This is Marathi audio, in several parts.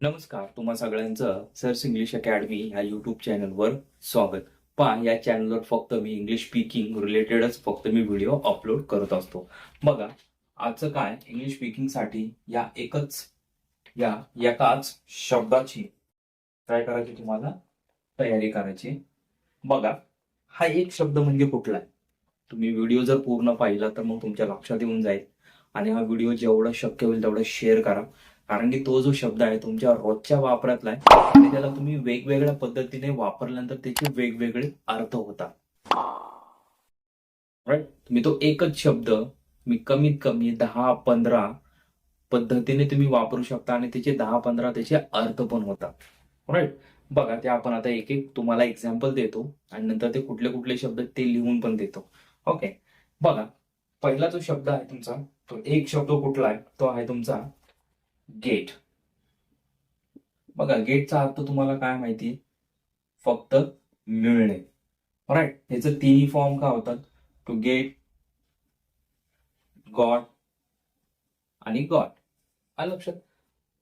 नमस्कार तुम्हा सगळ्यांचं सर्स इंग्लिश अकॅडमी ह्या युट्यूब चॅनलवर स्वागत. पहा या चॅनलवर फक्त मी इंग्लिश स्पीकिंग रिलेटेडच फक्त मी व्हिडिओ अपलोड करत असतो. बघा आजचं काय? इंग्लिश स्पीकिंगसाठी या एकच या एकाच शब्दाची काय करायची तुम्हाला? तयारी करायची. बघा हा एक शब्द म्हणजे कुठला आहे? तुम्ही व्हिडिओ जर पूर्ण पाहिला तर मग तुमच्या लक्षात येऊन जाईल. आणि हा व्हिडिओ जेवढा शक्य होईल तेवढा शेअर करा. कारण की तो जो शब्द आहे तुमच्या रोजच्या वापरातला आहे आणि त्याला तुम्ही वेगवेगळ्या पद्धतीने वापरल्यानंतर त्याचे वेगवेगळे अर्थ होतात. राईट तुम्ही तो एकच शब्द मी कमीत कमी दहा पंधरा पद्धतीने तुम्ही वापरू शकता आणि त्याचे दहा पंधरा त्याचे अर्थ पण होतात. राईट बघा ते आपण आता एक एक तुम्हाला एक्झाम्पल देतो आणि नंतर ते कुठले कुठले शब्द ते लिहून पण देतो. ओके बघा पहिला जो शब्द आहे तुमचा तो एक शब्द कुठला आहे? तो आहे तुमचा गेट. बघा गेटचा अर्थ तुम्हाला काय माहिती? फक्त मिळणे. राईट ह्याचं तिन्ही फॉर्म काय होतात? टू गेट गॉड आणि गॉड आलं लक्षात?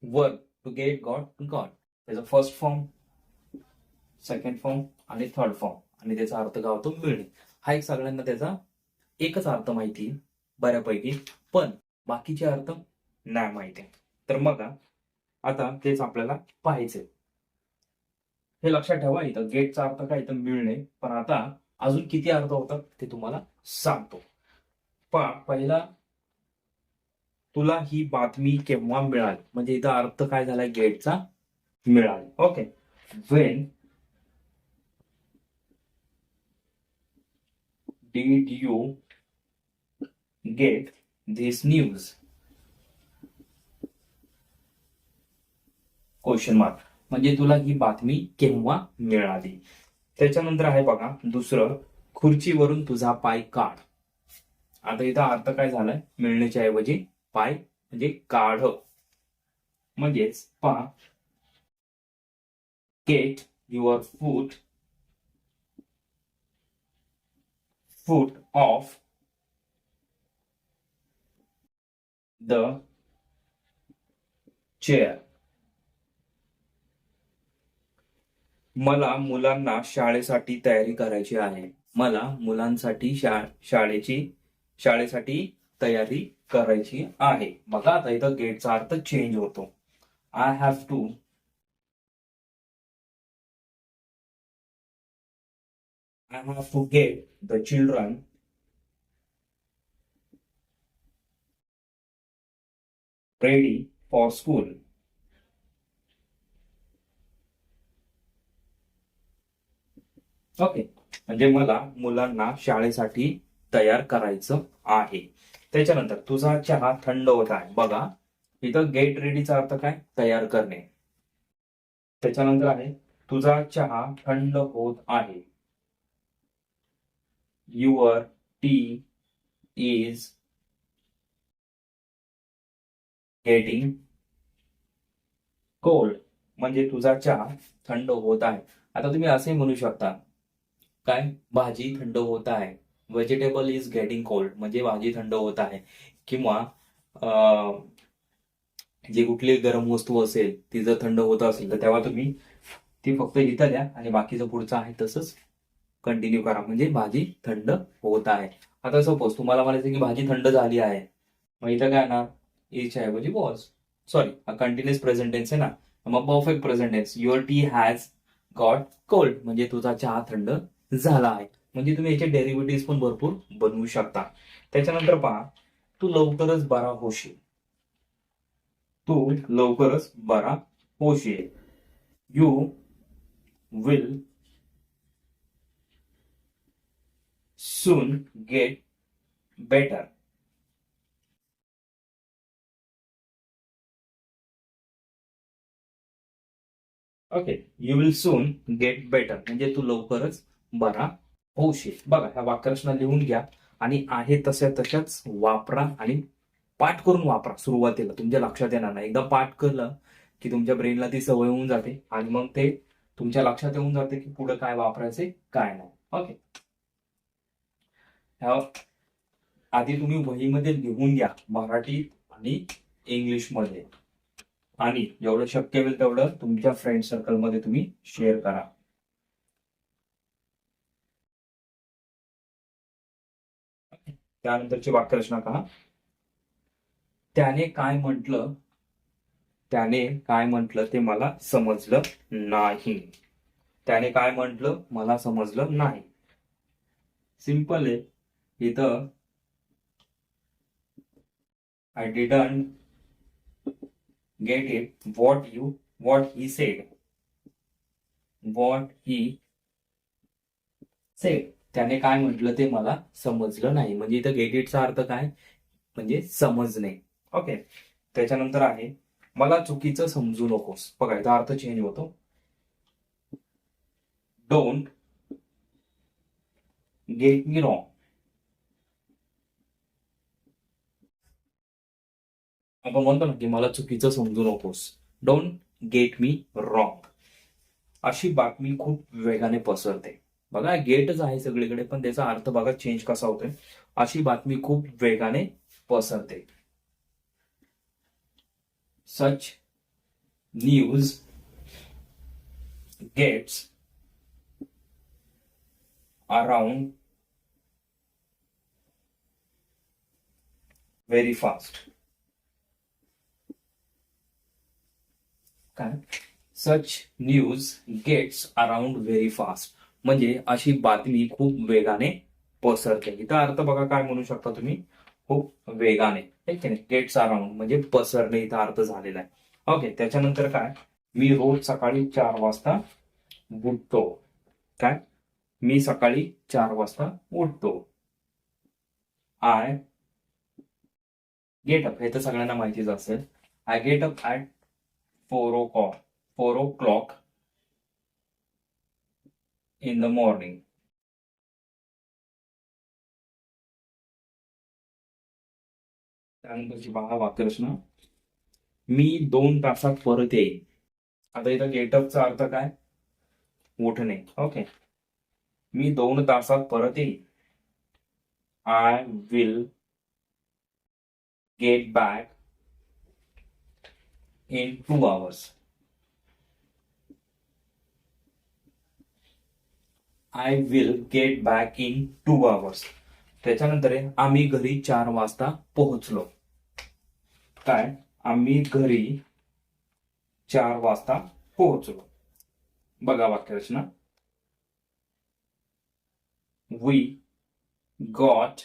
Verb to get got got त्याचा फर्स्ट फॉर्म सेकंड फॉर्म आणि थर्ड फॉर्म आणि त्याचा अर्थ काय होतो? मिळणे. हा एक सगळ्यांना त्याचा एकच अर्थ माहिती आहे, बऱ्यापैकी पण बाकीचे अर्थ नाही माहिती. तर मग आता तेच आपल्याला पाहायचंय. हे लक्षात ठेवा इथं गेटचा अर्थ काय इथं मिळणे पण आता अजून किती अर्थ होतात ते तुम्हाला सांगतो. पा पहिला तुला ही बातमी केव्हा मिळाली? म्हणजे इथं अर्थ काय झाला गेटचा मिळाली. Okay when did you get this news question mark म्हणजे तुला ही बातमी केव्हा मिळाली? त्याच्यानंतर आहे बघा दुसरं खुर्चीवरून तुझा पाय काढ. आता इथं अर्थ काय झालाय? मिळण्याच्या ऐवजी पाय म्हणजे काढ. म्हणजेच पहा get your foot foot off the chair मला मुलांना शाळेसाठी तयारी करायची आहे. मला मुलांसाठी शा शाळेची शाळेसाठी तयारी करायची आहे. बघा आता इथं गेटचा अर्थ चेंज होतो. I have to I have to get the children ready for school okay म्हणजे मला मुलांना शाळेसाठी तयार करायचं आहे. त्याच्यानंतर तुझा चहा थंड होत आहे. बघा इथं गेट रेडीचा अर्थ काय? तयार करणे. त्याच्यानंतर आहे तुझा चहा थंड होत आहे. Your tea is getting cold म्हणजे तुझा चहा थंड होत आहे. आता तुम्ही असे म्हणू शकता काय? भाजी थंड होत आहे. व्हेजिटेबल इज गेटिंग कोल्ड म्हणजे भाजी थंड होत आहे. किंवा जी कुठली गरम वस्तू असेल ती जर थंड होत असेल तर तेव्हा तुम्ही ती फक्त इथं द्या आणि बाकीचं पुढचं आहे तसंच कंटिन्यू करा. म्हणजे भाजी थंड होत आहे. आता सपोज तुम्हाला म्हणायचं की भाजी थंड झाली आहे. मग इथं काय ना इच ऐवजी वॉज सॉरी कंटिन्युअस प्रेझेंटेन्स आहे ना. मग perfect present tense your tea has got cold म्हणजे तुझा चहा थंड झाला आहे म्हणजे तुम्ही याचे डेरिव्हेटिव्ह पण भरपूर बनवू शकता. त्याच्यानंतर पहा तू लवकरच बरा होशील. तू लवकरच बरा होशील. You will soon get better okay you will soon get better म्हणजे तू लवकरच बरा होऊशे. बघा ह्या वाक्यरचना लिहून घ्या. आणि आहे तशा तशाच वापरा आणि पाठ करून वापरा सुरुवातीला. तुमच्या लक्षात येणार नाही. एकदा पाठ केलं की तुमच्या ब्रेनला ती सवय होऊन जाते. आणि मग ते तुमच्या लक्षात येऊन जाते की पुढे काय वापरायचे काय नाही. ओके. ह्या आधी तुम्ही वहीमध्ये लिहून घ्या मराठी आणि इंग्लिशमध्ये आणि जेवढं शक्य होईल तेवढं तुमच्या फ्रेंड सर्कलमध्ये तुम्ही शेअर करा. त्यानंतरची वाक्यरचना पहा. त्याने काय म्हटलं? त्याने काय म्हटलं ते मला समजलं नाही. त्याने काय म्हटलं? मला समजलं नाही. सिंपल आहे. इथं I didn't get it what you what he said what he said त्याने काय म्हटलं ते मला समजलं नाही. म्हणजे इथं गेट इटचा अर्थ काय? म्हणजे समजणे. ओके त्याच्यानंतर आहे मला चुकीचं समजू नकोस. बघा इथं अर्थ चेंज होतो. डोंट गेट मी रॉंग आपण म्हणतो ना की मला चुकीचं समजू नकोस. डोंट गेट मी रॉंग अशी बातमी खूप वेगाने पसरते. बघा गेटच आहे सगळीकडे पण त्याचा अर्थ बघा चेंज कसा होतोय. अशी बातमी खूप वेगाने पसरते. Such news gets around very fast काय such news gets around very fast म्हणजे अशी बातमी खूप वेगाने पसरते. इथं अर्थ बघा काय म्हणू शकता तुम्ही? खूप वेगाने. ठीक आहे गेट्स अराउंड म्हणजे पसरणे इथं अर्थ झालेला आहे. ओके त्याच्यानंतर काय? मी रोज सकाळी चार वाजता उठतो. काय? मी सकाळी चार वाजता उठतो. आय गेट अप हे तर सगळ्यांना माहितीच असेल. I get up at four o'clock four o'clock in the morning त्यानंतरची पहा वाक्यरचना. मी दोन तासात परत येईन. आता इथं गेटअपचा अर्थ काय? उठणे. ओके. मी दोन तासात परत येईन. I will get back in two hours I will get back in two hours त्याच्यानंतर आम्ही घरी चार वाजता पोहोचलो. काय? आम्ही घरी चार वाजता पोहोचलो. बघा वाक्यरचना. We got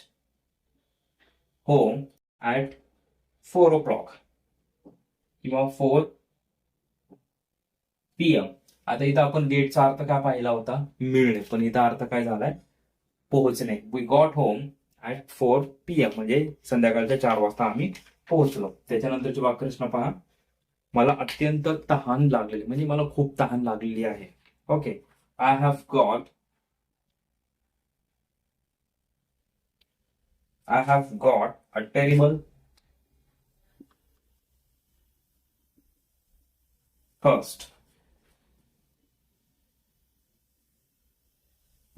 home at four o'clock किंवा फोर पी एम आता इथं आपण गेटचा अर्थ काय पाहिला होता? मिळणे. पण इथं अर्थ काय झालाय? पोहोचणे. We got home at four P M म्हणजे संध्याकाळच्या चार वाजता आम्ही पोहोचलो. त्याच्यानंतरची वाक्यरचना पहा. मला अत्यंत तहान लागलेली म्हणजे मला खूप तहान लागलेली आहे. Okay I have got I have got a terrible thirst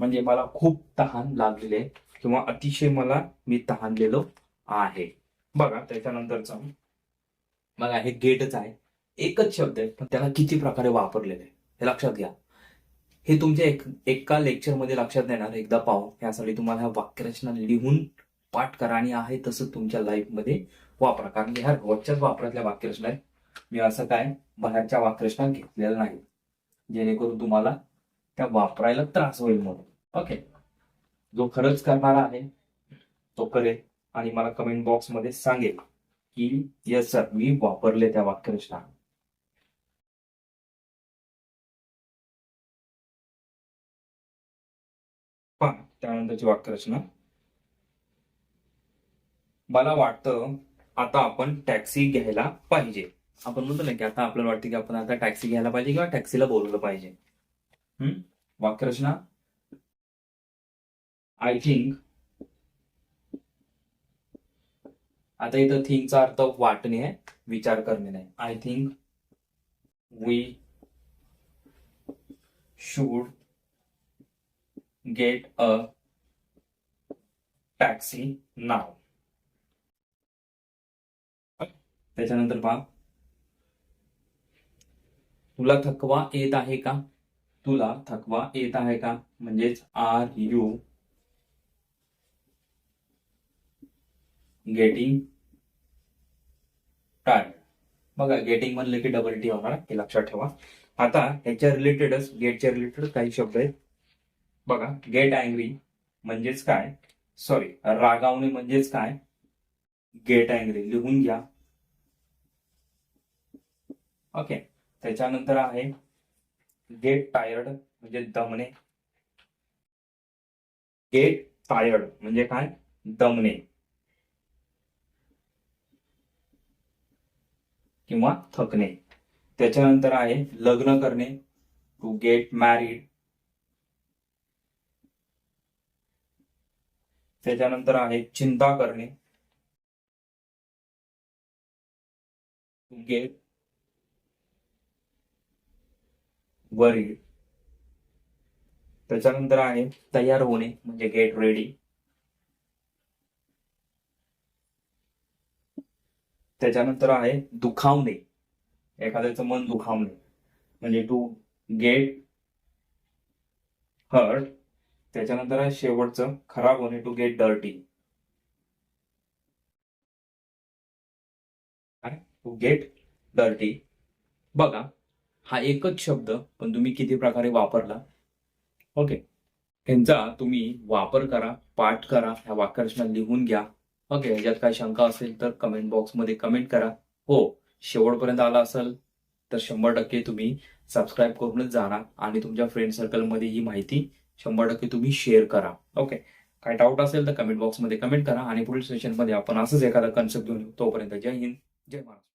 म्हणजे मला खूप तहान लागलेले आहे किंवा अतिशय मला मी तहानलेलो आहे. बघा त्याच्यानंतरचा. बघा हे गेटच आहे. एकच शब्द आहे पण त्याला किती प्रकारे वापरलेले आहे हे लक्षात घ्या. हे तुमच्या एक एका लेक्चरमध्ये लक्षात देणार एकदा पाहू यासाठी तुम्हाला ह्या वाक्यरचना लिहून पाठ करा आणि आहे तसं तुमच्या लाईफमध्ये वापरा. कारण ह्या रोजच्याच वापरातल्या वाक्यरचना आहेत. मी असं काय बाहेरच्या वाक्यरचना घेतलेल्या नाही जेणेकरून तुम्हाला त्या वापरायला त्रास होईल म्हणून. ओके जो खरंच करणारा आहे तो करेल आणि मला कमेंट बॉक्समध्ये सांगेल की यस सर मी वापरले त्या वाक्यरचना. पहा त्यानंतरची वाक्यरचना. मला वाटतं आता आपण टॅक्सी घ्यायला पाहिजे. आपण म्हणतो ना की आता आपल्याला वाटतं की आपण आता टॅक्सी घ्यायला पाहिजे किंवा टॅक्सीला बोलवलं पाहिजे. हम्म वाक्यरचना? आय थिंक आता इथं थिंकचा अर्थ वाटणे आहे विचार करणे नाही. I think we should get a taxi नाव त्याच्यानंतर पहा. तुला थकवा येत आहे का? तुला थकवा येत आहे का? म्हणजेच आर यू गेटिंग टायर्ड? बघा गेटिंग म्हणलं की डबल टी होणार हे लक्षात ठेवा. आता ह्याच्या रिलेटेडच गेटच्या रिलेटेड काही शब्द आहेत. बघा गेट अँग्री म्हणजेच काय? सॉरी रागावणे म्हणजेच काय? गेट अँग्री लिहून घ्या. ओके त्याच्यानंतर आहे गेट टायर्ड म्हणजे दमणे. गेट टायर्ड म्हणजे काय? दमणे. किंवा थकणे. त्याच्यानंतर आहे लग्न करणे. टू गेट मॅरिड त्याच्यानंतर आहे चिंता करणे. टू गेट वरीड त्याच्यानंतर आहे तयार होणे म्हणजे गेट रेडी त्याच्यानंतर आहे दुखावणे. एखाद्याचं मन दुखावणे. म्हणजे टू गेट हर्ट त्याच्यानंतर आहे शेवटचं खराब होणे to get dirty to get dirty बघा हा एकच शब्द पण तुम्ही किती प्रकारे वापरला? ओके त्यांचा तुम्ही वापर करा पाठ करा ह्या वाक्यरचना लिहून घ्या. ओके ह्याच्यात काही शंका असेल तर कमेंट बॉक्समध्ये कमेंट करा. हो शेवटपर्यंत आला असेल तर शंभर टक्के तुम्ही सबस्क्राईब करूनच जाणार आणि तुमच्या फ्रेंड सर्कलमध्ये ही माहिती शंभर टक्के तुम्ही शेअर करा. ओके काय डाऊट असेल तर कमेंट बॉक्समध्ये कमेंट करा आणि पुढील सेशनमध्ये आपण असंच एखादा कन्सेप्ट घेऊन येऊ. तोपर्यंत जय हिंद जय महाराष्ट्र.